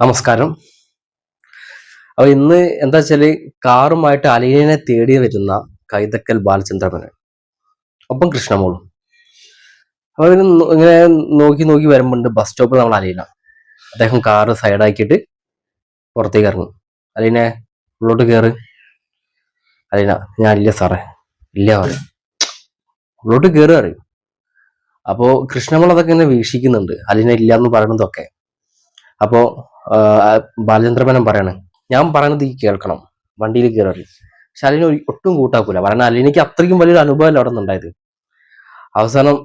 നമസ്കാരം. അപ്പൊ ഇന്ന് എന്താ വെച്ചാൽ കാറുമായിട്ട് അലീനെ തേടി വരുന്ന കൈതക്കൽ ബാലചന്ദ്രമന് ഒപ്പം കൃഷ്ണമോളും. അപ്പൊ ഇവർ ഇങ്ങനെ നോക്കി നോക്കി വരുമ്പോണ്ട് ബസ് സ്റ്റോപ്പിൽ നമ്മൾ അലീന. അദ്ദേഹം കാറ് സൈഡാക്കിയിട്ട് പുറത്തേക്ക് ഇറങ്ങും. അലീനെ ഉള്ളോട്ട് കയറ് അലീന ഞാൻ അല്ല സാറേ. ഇല്ല പറയും ഉള്ളോട്ട് കയറി അറിയും അപ്പോ കൃഷ്ണമോൾ അതൊക്കെ ഇങ്ങനെ വീക്ഷിക്കുന്നുണ്ട്. അലീന ഇല്ല എന്ന് പറയണതൊക്കെ അപ്പോ ആ, ബാലചന്ദ്രമേനൻ പറയാണ് ഞാൻ പറയണത് ഈ കേൾക്കണം വണ്ടിയിൽ കയറി പക്ഷെ അലിനെ ഒട്ടും കൂട്ടാക്കൂല. കാരണം അലിനിക്ക് അത്രയ്ക്കും വലിയൊരു അനുഭവമല്ല അവിടെ നിന്നുണ്ടായത്. അവസാനം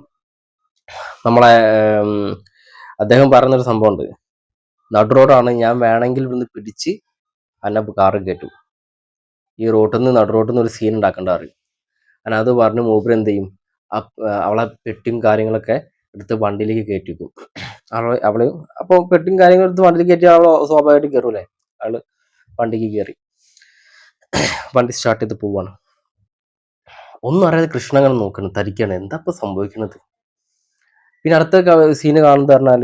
നമ്മളെ അദ്ദേഹം പറയുന്നൊരു സംഭവമുണ്ട്. നടു റോഡാണ് ഞാൻ വേണമെങ്കിൽ ഇവിടുന്ന് പിടിച്ച് അന്നെ കാറ് കയറ്റും. ഈ റോട്ടിൽ നിന്ന് നടു റോട്ടിൽ നിന്ന് ഒരു സീൻ ഉണ്ടാക്കേണ്ട അറിയും അങ്ങനെ അത് പറഞ്ഞ് മൂപ്പർ എന്ത് ചെയ്യും? അവളെ പെട്ടിയും കാര്യങ്ങളൊക്കെ എടുത്ത് വണ്ടിയിലേക്ക് കയറ്റിക്കും അവളെ അവൾ അപ്പൊ പെട്ടും കാര്യങ്ങളും എടുത്ത് വണ്ടിയിൽ കയറ്റി അവൾ സ്വാഭാവികമായിട്ട് കയറൂലേ. അവൾ വണ്ടിക്ക് കയറി. വണ്ടി സ്റ്റാർട്ട് ചെയ്ത് പോവാണ്. ഒന്നും അറിയാതെ കൃഷ്ണങ്ങൾ നോക്കണം തരിക്കാണ്. എന്താ ഇപ്പൊ സംഭവിക്കുന്നത് പിന്നെ അടുത്ത സീന് കാണുന്നത് പറഞ്ഞാൽ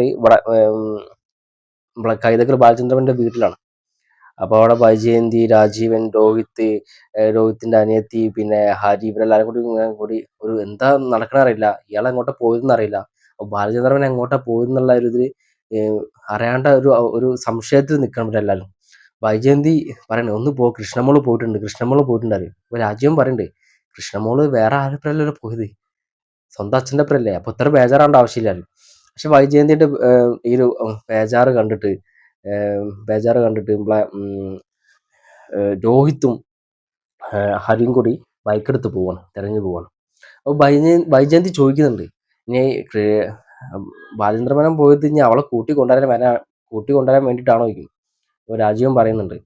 ഇവിടെ കൈതക്കൽ ബാലചന്ദ്രന്റെ വീട്ടിലാണ്. അപ്പൊ അവിടെ വൈജയന്തി രാജീവൻ രോഹിത് രോഹിത്തിന്റെ അനിയത്തി പിന്നെ ഹരി ഇവരെല്ലാരും കൂടി കൂടി ഒരു എന്താ നടക്കണ അറിയില്ല. ഇയാൾ അങ്ങോട്ട് പോയതെന്ന് അറിയില്ല. അപ്പൊ ബാലചന്ദ്രൻ എങ്ങോട്ടാ പോയെന്നുള്ള ഒരു ഇതിൽ അറിയാണ്ട ഒരു ഒരു സംശയത്തിൽ നിൽക്കണം എല്ലാവരും. വൈജയന്തി പറയണേ ഒന്ന് പോ കൃഷ്ണമോൾ പോയിട്ടുണ്ട് കൃഷ്ണമോൾ പോയിട്ടുണ്ട് അറിയും അപ്പൊ രാജ്യവും പറയണ്ടേ കൃഷ്ണമോൾ വേറെ ആരപ്പരല്ലോ പോയത്? സ്വന്തം അച്ഛന്റെ അപ്പരല്ലേ അപ്പൊ ഇത്ര ബേജാറാണ്ട് ആവശ്യമില്ലായിരുന്നു പക്ഷെ വൈജയന്തിന്റെ ഈ ഒരു ബേജാറ് കണ്ടിട്ട് ബേജാറ് കണ്ടിട്ട് നമ്മളെ രോഹിത്തും ഹരിയും കൂടി ബൈക്കെടുത്ത് പോവാണ് തെരഞ്ഞു പോവാണ്. അപ്പൊ വൈജയ വൈജയന്തി ചോദിക്കുന്നുണ്ട് ഇനി ബാലേന്ദ്രമേനൻ പോയത് ഇനി അവളെ കൂട്ടി കൊണ്ടുവരാൻ വരാൻ കൂട്ടി കൊണ്ടുവരാൻ വേണ്ടിയിട്ടാണോ ചോദിക്കും അപ്പൊ രാജീവൻ പറയുന്നുണ്ട്.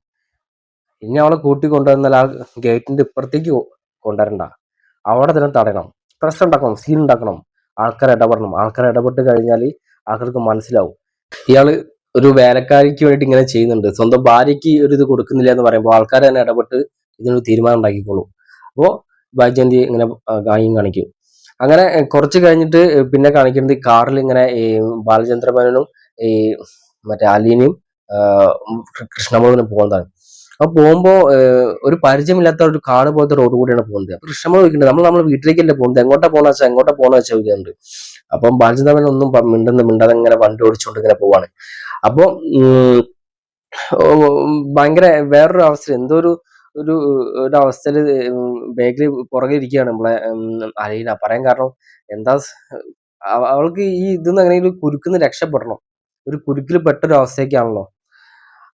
ഇനി അവളെ കൂട്ടി കൊണ്ടുവന്നാൽ ആ ഗേറ്റിന്റെ ഇപ്പുറത്തേക്ക് കൊണ്ടുവരണ്ട. അവിടെ തന്നെ തടയണം. പ്രശ്നം ഉണ്ടാക്കണം സീൻ ഉണ്ടാക്കണം. ആൾക്കാർ ഇടപെടണം. ആൾക്കാർ ഇടപെട്ട് കഴിഞ്ഞാൽ ആൾക്കാർക്ക് മനസ്സിലാവും. ഇയാൾ ഒരു വേലക്കാരിക്ക് വേണ്ടിയിട്ട് ഇങ്ങനെ ചെയ്യുന്നുണ്ട്. സ്വന്തം ഭാര്യയ്ക്ക് ഒരു ഇത് കൊടുക്കുന്നില്ല എന്ന് പറയുമ്പോൾ ആൾക്കാർ തന്നെ ഇടപെട്ട് ഇതിനൊരു തീരുമാനം ഉണ്ടാക്കിക്കോളൂ. അപ്പോൾ ബൈജന്തി ഇങ്ങനെ ഗായും കാണിക്കും. അങ്ങനെ കുറച്ച് കഴിഞ്ഞിട്ട് പിന്നെ കാണിക്കുന്നത് ഈ കാറിൽ ഇങ്ങനെ ഈ ബാലചന്ദ്രമേനും ഈ മറ്റേ അലീനയും കൃഷ്ണമോഹനും പോകുന്നതാണ്. അപ്പൊ പോകുമ്പോ ഒരു പരിചയമില്ലാത്ത ഒരു കാട് പോലത്തെ റോഡ് കൂടിയാണ് പോകുന്നത്. അപ്പൊ കൃഷ്ണമോഹൻ ചോദിക്കുന്നുണ്ട് നമ്മൾ നമ്മുടെ വീട്ടിലേക്കല്ലേ പോകുന്നത്? എങ്ങോട്ടാ പോകണ വെച്ചാൽ എങ്ങോട്ടാ പോകണ വെച്ചാൽ ചോദിക്കുന്നുണ്ട് അപ്പം ബാലചന്ദ്രമേന ഒന്നും മിണ്ടെന്ന് മിണ്ടാതെ ഇങ്ങനെ വണ്ടി ഓടിച്ചുകൊണ്ട് ഇങ്ങനെ പോവാണ്. അപ്പൊ ഓ, ഭയങ്കര വേറൊരു അവസ്ഥ എന്തോ ഒരു ഒരു ഒരു അവസ്ഥയിൽ ബേക്കറി പുറകെ ഇരിക്കുകയാണ് നമ്മളെ അലീന പറയാൻ കാരണം എന്താ അവൾക്ക് ഈ അങ്ങനെ കുരുക്കിൽ നിന്ന് രക്ഷപ്പെടണം. ഒരു കുരുക്കിൽ പെട്ടൊരു അവസ്ഥയൊക്കെയാണല്ലോ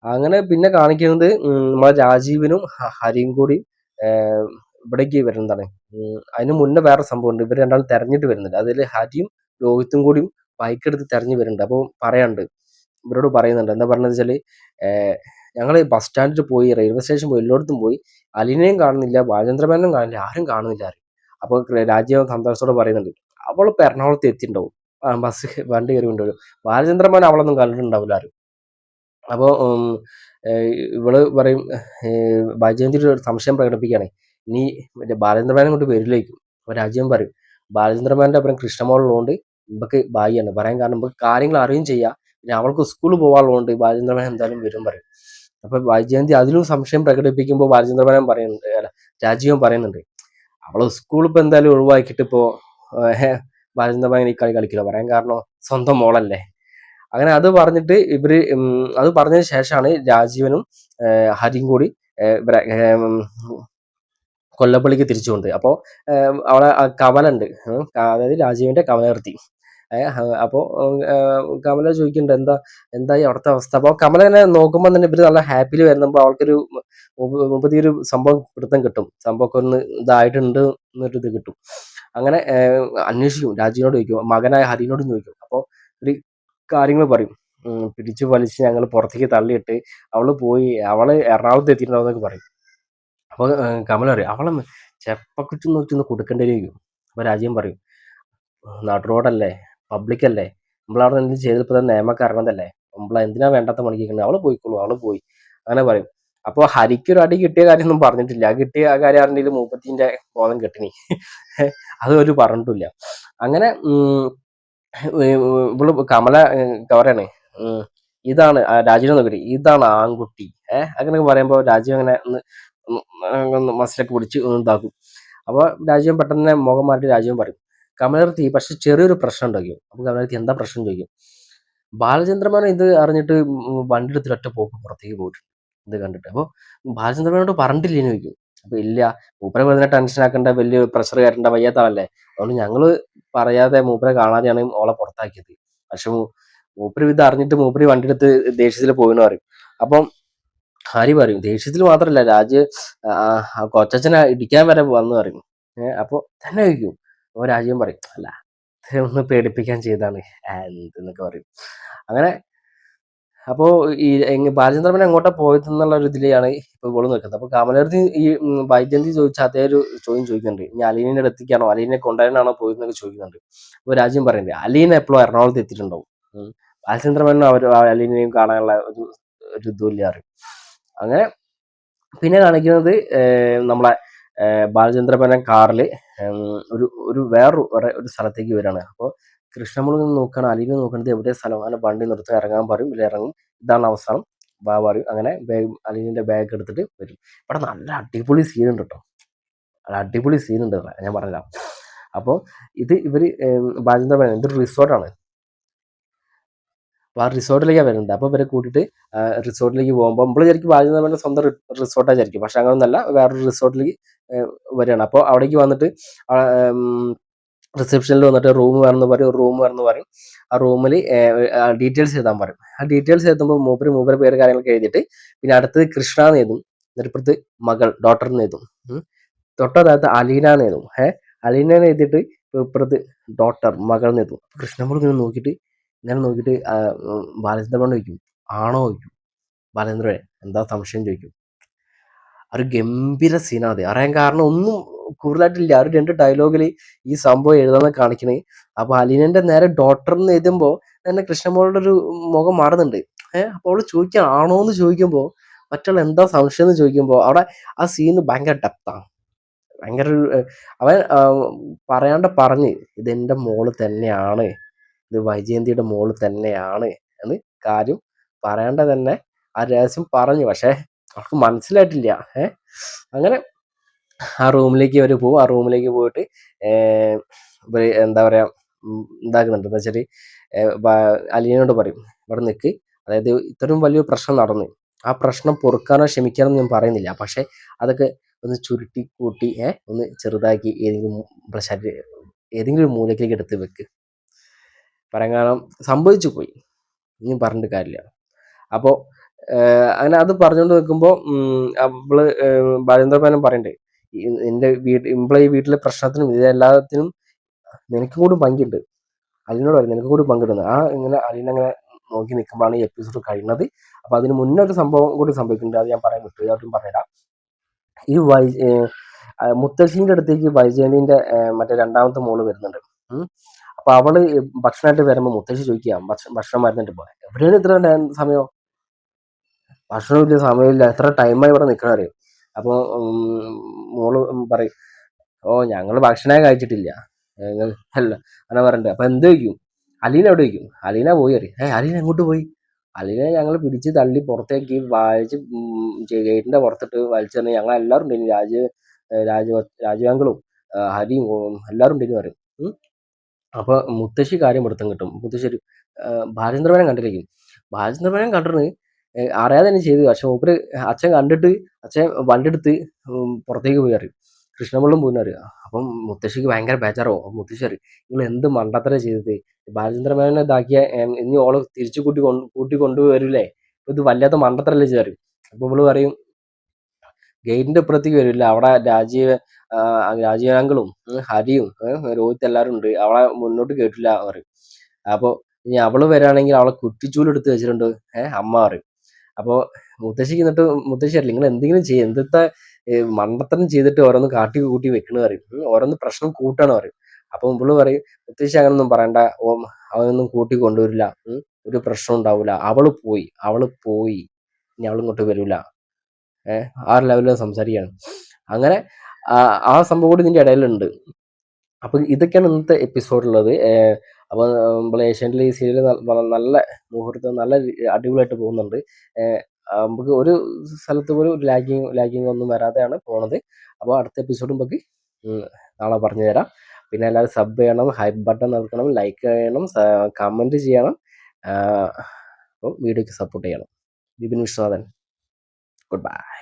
അങ്ങനെ പിന്നെ കാണിക്കുന്നത് നമ്മളെ രാജീവനും ഹരിയും കൂടി ഇവിടേക്ക് വരുന്നതാണ്. അതിന് മുന്നേ വേറെ സംഭവമുണ്ട്. ഇവർ രണ്ടാളും തെരഞ്ഞിട്ട് വരുന്നുണ്ട്. അതിൽ ഹരിയും രോഹിത്തും കൂടിയും ബൈക്ക് എടുത്ത് തെരഞ്ഞു വരുന്നുണ്ട്. അപ്പോൾ പറയാണ്ട് ഇവരോട് പറയുന്നുണ്ട്. എന്താ പറഞ്ഞത് വെച്ചാൽ ഞങ്ങൾ ബസ് സ്റ്റാൻഡിൽ പോയി റെയിൽവേ സ്റ്റേഷൻ പോയി എല്ലായിടത്തും പോയി. അലിനെയും കാണുന്നില്ല ബാലചന്ദ്രമേനും കാണില്ല ആരും കാണുന്നില്ല ആരും. അപ്പോൾ രാജ്യം സന്തോഷത്തോടെ പറയുന്നുണ്ട് അവൾ എറണാകുളത്ത് എത്തിയിട്ടുണ്ടാവും. ബസ് വണ്ടി കയറി കൊണ്ടുവരും ബാലചന്ദ്രമേൻ അവളൊന്നും കണ്ടിട്ടുണ്ടാവില്ല ആരും. അപ്പോൾ ഇവൾ പറയും ബാലചന്ദ്രൻ ഒരു സംശയം പ്രകടിപ്പിക്കുകയാണ്. നീ മറ്റേ ബാലചന്ദ്രമേനെ കൊണ്ട് വരില്ലേക്കും? അപ്പോൾ രാജ്യം പറയും ബാലചന്ദ്രമേന്റെ അപ്പുറം കൃഷ്ണമോളുള്ളതുകൊണ്ട് ഇമ്പക്ക് ബായിയാണ് പറയാൻ കാരണം നമുക്ക് കാര്യങ്ങൾ അറിയും ചെയ്യാം. പിന്നെ അവൾക്ക് സ്കൂളിൽ പോകാനുള്ളതുകൊണ്ട് ബാലചന്ദ്രമേൻ എന്തായാലും വരും പറയും. അപ്പൊ വൈജയന്തി അതിലും സംശയം പ്രകടിപ്പിക്കുമ്പോൾ ബാലചന്ദ്രമേനൻ പറയുന്നുണ്ട് അല്ല രാജീവൻ പറയുന്നുണ്ട്. അവൾ സ്കൂളിൽ ഇപ്പൊ എന്തായാലും ഒഴിവാക്കിയിട്ട് ഇപ്പോ ബാലചന്ദ്രമേനൻ ഈ കളി കളിക്കില്ല? പറയാൻ കാരണം സ്വന്തം മോളല്ലേ? അങ്ങനെ അത് പറഞ്ഞിട്ട് ഇവർ അത് പറഞ്ഞതിന് ശേഷമാണ് രാജീവനും ഹരിയും കൂടി കൊല്ലപ്പള്ളിക്ക് തിരിച്ചു കൊണ്ട് അപ്പോൾ അവളെ കവലുണ്ട് അതായത് രാജീവിന്റെ കമലർത്തി അപ്പോൾ കമല ചോദിക്കുന്നുണ്ട് എന്താ എന്തായി അവിടുത്തെ അവസ്ഥ? അപ്പോൾ കമല തന്നെ നോക്കുമ്പോൾ തന്നെ ഇവർ നല്ല ഹാപ്പിയിൽ വരുമ്പോൾ അവൾക്കൊരു മുപ്പ- മുപ്പത്തി ഒരു സംഭവം പിടുത്തം കിട്ടും. സംഭവമൊക്കെ ഒന്ന് ഇതായിട്ടുണ്ട് എന്നൊരു ഇത് കിട്ടും. അങ്ങനെ അന്വേഷിക്കും. രാജീവിനോട് ചോദിക്കും. മകനായ ഹരിനോടും ചോദിക്കും. അപ്പോൾ ഒരു കാര്യങ്ങൾ പറയും. പിടിച്ചു വലിച്ച് ഞങ്ങൾ പുറത്തേക്ക് തള്ളിയിട്ട് അവൾ പോയി അവൾ എറണാകുളത്ത് എത്തിയിട്ടുണ്ടാവും പറയും. അപ്പൊ ഏഹ്, കമല പറയും അവളെ ചെപ്പക്കുറ്റി നോക്കി ഒന്ന് കൊടുക്കേണ്ടിയിരിക്കും അപ്പൊ രാജ്യം പറയും നാട്ടു റോഡല്ലേ? പബ്ലിക് അല്ലേ? നമ്മളവിടെ എന്ത് ചെയ്തപ്പോൾ തന്നെ നിയമക്കാരണതല്ലേ നമ്മൾ എന്തിനാ വേണ്ടാത്ത പണിക്കുന്നത് അവൾ പോയിക്കോളൂ അവൾ പോയി. അങ്ങനെ പറയും. അപ്പോൾ ഹരിക്ക് ഒരു അടി കിട്ടിയ കാര്യമൊന്നും പറഞ്ഞിട്ടില്ല. കിട്ടിയ കാര്യം അറിഞ്ഞിട്ട് മൂപ്പത്തിന്റെ ബോധം കെട്ടിനി? അത് ഒരു പറഞ്ഞിട്ടില്ല. അങ്ങനെ ഇവൾ കമല കവറാണ് ഇതാണ് രാജീവ് നോക്കി ഇതാണ് ആൺകുട്ടി. ഏഹ് അങ്ങനെയൊക്കെ പറയുമ്പോൾ രാജീവ് അങ്ങനെ ഒന്ന് ഒന്ന് പിടിച്ച് ഇതാക്കും. അപ്പോൾ രാജീവൻ പെട്ടെന്ന് മുഖം മാറ്റി രാജീവൻ പറയും. കമലർത്തി പക്ഷെ ചെറിയൊരു പ്രശ്നം ഉണ്ടാക്കും അപ്പോൾ കമലർത്തി എന്താ പ്രശ്നം ചോദിക്കും. ബാലചന്ദ്രമേനോൻ ഇത് അറിഞ്ഞിട്ട് വണ്ടി എടുത്തിട്ട് ഒറ്റ പോക്ക് പുറത്തേക്ക് പോയിട്ടുണ്ട്. ഇത് കണ്ടിട്ട്. അപ്പോൾ പറഞ്ഞിട്ടില്ല എന്ന് ചോദിക്കും. അപ്പൊ ഇല്ല മൂപ്പരെ വെറുതെ ടെൻഷൻ ആക്കേണ്ട വലിയ പ്രഷർ കയറേണ്ട വയ്യാത്ത ആളല്ലേ അതുകൊണ്ട് ഞങ്ങൾ പറയാതെ മൂപ്പരെ കാണാതെയാണ് ഓളെ പുറത്താക്കിയത്. പക്ഷെ മൂപ്പര് ഇത് അറിഞ്ഞിട്ട് മൂപ്പര് വണ്ടി എടുത്ത് ദേഷ്യത്തിൽ പോയിന്ന് പറയും. അപ്പം ഹരി പറയും? ദേഷ്യത്തിൽ മാത്രല്ല രാജ് കൊച്ചച്ഛനെ ഇടിക്കാൻ വരെ വന്ന് പറയും. ഏഹ് അപ്പൊ തന്നെ ചോദിക്കും. അപ്പൊ രാജീവൻ പറയും അല്ല ഒന്ന് പേടിപ്പിക്കാൻ ചെയ്താണ് എന്നൊക്കെ പറയും. അങ്ങനെ അപ്പോ ഈ ബാലചന്ദ്രമൻ എങ്ങോട്ടാ പോയത് എന്നുള്ള ഒരു ഇതിലാണ് ഇപ്പൊ ഇവൾ നിൽക്കുന്നത്. അപ്പോൾ കമലർത്തി ഈ വൈദ്യന്തി ചോദിച്ച അതേ ഒരു ചോദ്യം ചോദിക്കുന്നുണ്ട്. ഇനി അലീനെ അടുത്തേക്കാണോ? അലീനെ കൊണ്ടുവരാനാണോ പോയതെന്നൊക്കെ ചോദിക്കുന്നുണ്ട്. അപ്പൊ രാജ്യം പറയുന്നത് അലീന എപ്പോഴും എറണാകുളത്ത് എത്തിയിട്ടുണ്ടാവും. ബാലചന്ദ്രമനും അവർ അലീനെയും കാണാനുള്ള ഒരു ഒരു ഇതുമില്ല അങ്ങനെ പിന്നെ കാണിക്കുന്നത് നമ്മളെ ഏർ ബാലചന്ദ്രമേനൻ കാറിൽ ഒരു ഒരു വേറൊരു വേറെ ഒരു സ്ഥലത്തേക്ക് വരികയാണ്. അപ്പോൾ കൃഷ്ണമുളക് നോക്കണം നിന്ന് നോക്കുന്നത് എവിടെ സ്ഥലം? അങ്ങനെ വണ്ടി നിർത്തി ഇറങ്ങാൻ പറയും ഇല്ല ഇറങ്ങും. ഇതാണ് അവസാനം. ബാ പറയും. അങ്ങനെ ബാഗ് അലീനിന്റെ ബാഗ് എടുത്തിട്ട് വരും. ഇവിടെ നല്ല അടിപൊളി സീൻ ഉണ്ട് കേട്ടോ. നല്ല അടിപൊളി ഇവിടെ, ഞാൻ പറഞ്ഞുതരാം. അപ്പോൾ ഇത് ഇവർ ബാലചന്ദ്രപനം ഇതൊരു റിസോർട്ടാണ് അപ്പോൾ ആ റിസോർട്ടിലേക്കാണ് വരുന്നത് അപ്പോൾ ഇവരെ കൂട്ടിയിട്ട് റിസോർട്ടിലേക്ക് പോകുമ്പോൾ നമ്മൾ ശരിക്കും വിചാരിക്കും പറഞ്ഞാൽ സ്വന്തം റിസോർട്ടാണ് വിചാരിക്കും. പക്ഷെ അങ്ങനൊന്നല്ല വേറൊരു റിസോർട്ടിലേക്ക് വരികയാണ്. അപ്പോൾ അവിടേക്ക് വന്നിട്ട് റിസപ്ഷനിൽ വന്നിട്ട് റൂം വേണമെന്ന് പറയും റൂം വേണമെന്ന് പറയും. ആ റൂമിൽ ഡീറ്റെയിൽസ് എഴുതാൻ പറയും. ആ ഡീറ്റെയിൽസ് എഴുതുമ്പോൾ മൂപ്പര് മൂപ്പര് പേര് കാര്യങ്ങളൊക്കെ എഴുതിയിട്ട് പിന്നെ അടുത്തത് കൃഷ്ണ എന്ന് എഴുതും. മകൾ ഡോട്ടർ എന്ന്. തൊട്ടതായത് അലീന എന്ന് ഏഹ് അലീന എഴുതിയിട്ട് ഇപ്പുറത്ത് ഡോട്ടർ മകൾ എന്ന് എഴുതും. ഇങ്ങനെ നോക്കിയിട്ട് ഇങ്ങനെ നോക്കിയിട്ട് ബാലചന്ദ്രനോട് ചോദിക്കും ആണോ? ചോദിക്കും. ബാലചന്ദ്രൻ എന്താ സംശയം? ചോദിക്കും. ഒരു ഗംഭീര സീനാണ് അത്. അറിയാൻ കാരണം ഒന്നും കൂടുതലായിട്ടില്ല. ഒരു രണ്ട് ഡയലോഗിൽ ഈ സംഭവം എഴുതാന്ന് കാണിക്കണേ. അപ്പൊ അലീനന്റെ നേരെ ഡോക്ടർ എന്ന് എഴുതുമ്പോ തന്നെ കൃഷ്ണമോളുടെ ഒരു മുഖം മാറുന്നുണ്ട്. ഏഹ് അപ്പോൾ അവൾ ചോദിക്കാൻ ആണോ? എന്ന് ചോദിക്കുമ്പോ മറ്റുള്ള എന്താ സംശയം? എന്ന് ചോദിക്കുമ്പോ അവിടെ ആ സീന് ഭയങ്കര ഡെപ്താണ് ഭയങ്കര അവൻ പറയാണ്ട് പറഞ്ഞ് ഇത് എന്റെ മോൾ തന്നെയാണ്. ഇത് വൈജയന്തിയുടെ മോൾ തന്നെയാണ് എന്ന് കാര്യം പറയേണ്ട തന്നെ ആ രഹസ്യം പറഞ്ഞു. പക്ഷേ അവൾക്ക് മനസ്സിലായിട്ടില്ല. ഏ? അങ്ങനെ ആ റൂമിലേക്ക് അവർ പോകും ആ റൂമിലേക്ക് പോയിട്ട് എന്താ പറയാ ഉണ്ടാക്കുന്നുണ്ട് എന്താ വെച്ചാൽ അലീനോട് പറയും ഇവിടെ നിൽക്ക് അതായത് ഇത്രയും വലിയൊരു പ്രശ്നം നടന്നു. ആ പ്രശ്നം പൊറുക്കാനോ ക്ഷമിക്കാനോ ഞാൻ പറയുന്നില്ല. പക്ഷെ അതൊക്കെ ഒന്ന് ചുരുട്ടി കൂട്ടി ഏഹ് ഒന്ന് ചെറുതാക്കി ഏതെങ്കിലും ശരീരം ഏതെങ്കിലും ഒരു മൂലക്കിലേക്ക് എടുത്ത് വെക്ക്. പറയാൻ കാരണം സംഭവിച്ചു പോയി. ഇനി പറഞ്ഞിട്ട് കാര്യമില്ല. അപ്പോൾ അങ്ങനെ അത് പറഞ്ഞുകൊണ്ട് നിൽക്കുമ്പോൾ അവൾ ബാലേന്ദ്ര മേനോൻ പറയണ്ടേ എന്റെ വീട് ഇമ്പളെ വീട്ടിലെ പ്രശ്നത്തിനും ഇതെല്ലാത്തിനും നിനക്കും കൂടി പങ്കുണ്ട്. അലിനോട് പറയും നിനക്കും കൂടി പങ്കിടുന്നത് ആ ഇങ്ങനെ അലിനെ അങ്ങനെ നോക്കി നിൽക്കുമ്പോഴാണ് ഈ എപ്പിസോഡ് കഴിയുന്നത്. അപ്പൊ അതിന് മുന്നേ ഒരു സംഭവം കൂടി സംഭവിക്കുന്നുണ്ട്. അത് ഞാൻ പറയാൻ വിട്ടു. ഞാൻ പറഞ്ഞുതരാം. ഈ വൈ മുത്തശ്ശീന്റെ അടുത്തേക്ക് വൈജയന്തിന്റെ മറ്റേ രണ്ടാമത്തെ മോൾ വരുന്നുണ്ട്. അപ്പൊ അവൾ ഭക്ഷണമായിട്ട് വരുമ്പോ മുത്തശ്ശി ചോദിക്കാം ഭക്ഷ- ഭക്ഷണം മരുന്നിട്ട് പോകാൻ എവിടെയാണ് ഇത്ര സമയം? ഭക്ഷണമില്ല സമയമില്ല. എത്ര ടൈമായി ഇവിടെ നിൽക്കണ അറിയും? അപ്പൊ മോൾ പറയും ഓ ഞങ്ങൾ ഭക്ഷണമേ കഴിച്ചിട്ടില്ല. അല്ല അങ്ങനെ പറയണ്ടേ. അപ്പൊ എന്ത് വയ്ക്കും അലീന എവിടെ വയ്ക്കും അലീന പോയി അറിയും ഏ അലീന എങ്ങോട്ട് പോയി? അലീനെ ഞങ്ങൾ പിടിച്ച് തള്ളി പുറത്തേക്ക് വലിച്ച് ഗേറ്റിന്റെ പുറത്തിട്ട് വലിച്ചെറിഞ്ഞ് ഞങ്ങൾ എല്ലാവരും ഉണ്ടായിരുന്നു രാജ രാജ രാജവാങ്കളും ഹരിയും എല്ലാവരും ഉണ്ടായിരുന്നു പറയും. അപ്പൊ മുത്തശ്ശി കാര്യം എടുത്തും കിട്ടും. മുത്തശ്ശി ഒരു ബാലചന്ദ്രമേനം കണ്ടിരിക്കും. ഭാരചന്ദ്രപനം കണ്ടിട്ട് അറിയാതെ തന്നെ ചെയ്തു. പക്ഷെ മൂപ്പര് അച്ഛൻ കണ്ടിട്ട് അച്ഛൻ വണ്ടി എടുത്ത് പുറത്തേക്ക് പോയി അറിയും. കൃഷ്ണപിള്ളും പോയി അറിയാം. അപ്പം മുത്തശ്ശിക്ക് ഭയങ്കര ബേജാറോ അപ്പം മുത്തശ്ശി അറിയും നിങ്ങൾ എന്ത് മണ്ടത്തര ചെയ്തത്? ബാലചന്ദ്രമേനെ ഇതാക്കിയ ഇനി ഓളെ തിരിച്ചു കൂട്ടി കൊണ്ട് കൂട്ടി കൊണ്ടുവരില്ലേ ഇത് വല്ലാത്ത മണ്ടത്തരല്ലേ ചെയ്തറിയും അപ്പൊ ഇവൾ പറയും ഗേറ്റിന്റെ ഇപ്പുറത്തേക്ക് വരില്ല അവിടെ രാജീവ് ആ, രാജീവ് അങ്കിളും ഉം, ഹരിയും രോഹിത് എല്ലാവരും ഉണ്ട്. അവളെ മുന്നോട്ട് കേട്ടില്ല പറയും. അപ്പൊ ഇനി അവൾ വരാണെങ്കിൽ അവളെ കുറ്റിച്ചൂൽ എടുത്ത് വെച്ചിട്ടുണ്ട് ഏഹ് അമ്മ പറയും. അപ്പൊ മുത്തശ്ശിക്ക് എന്നിട്ട് മുത്തശ്ശി അറിയില്ല നിങ്ങൾ എന്തെങ്കിലും ചെയ്യും എന്തത്തെ മണ്ടത്തരം ചെയ്തിട്ട് ഓരോന്ന് കാട്ടി കൂട്ടി വെക്കണ പറയും. ഓരോന്ന് പ്രശ്നം കൂട്ടാണ് പറയും. അപ്പൊ ഇവൾ പറയും മുത്തശ്ശി അങ്ങനൊന്നും പറയണ്ട ഓ അവനൊന്നും കൂട്ടി കൊണ്ടുവരില്ല. ഒരു പ്രശ്നം ഉണ്ടാവില്ല അവൾ പോയി അവൾ പോയി. ഇനി അവൾ ഇങ്ങോട്ട് വരൂല. ഏഹ് ആ ലെവലിൽ സംസാരിക്കുകയാണ്. അങ്ങനെ ആ സംഭവം കൂടി ഇതിന്റെ ഇടയിലുണ്ട്. അപ്പൊ ഇതൊക്കെയാണ് ഇന്നത്തെ എപ്പിസോഡിലുള്ളത് അപ്പോൾ നമ്മൾ ഏഷ്യന്റെ ഈ സീരിയൽ നല്ല മുഹൂർത്തം നല്ല അടിപൊളിയായിട്ട് പോകുന്നുണ്ട്. നമുക്ക് ഒരു സ്ഥലത്ത് പോലും ഒരു ലാഗിങ് ലാഗിങ് ഒന്നും വരാതെയാണ് പോണത്. അപ്പോൾ അടുത്ത എപ്പിസോഡും നമുക്ക് നാളെ പറഞ്ഞു തരാം. പിന്നെ എല്ലാവരും സബ് ചെയ്യണം ഹൈപ്പ് ബട്ടൺ നൽകണം ലൈക്ക് ചെയ്യണം കമന്റ് ചെയ്യണം. അപ്പോൾ വീഡിയോക്ക് സപ്പോർട്ട് ചെയ്യണം. വിപിൻ വിശ്വനാഥൻ. Good bye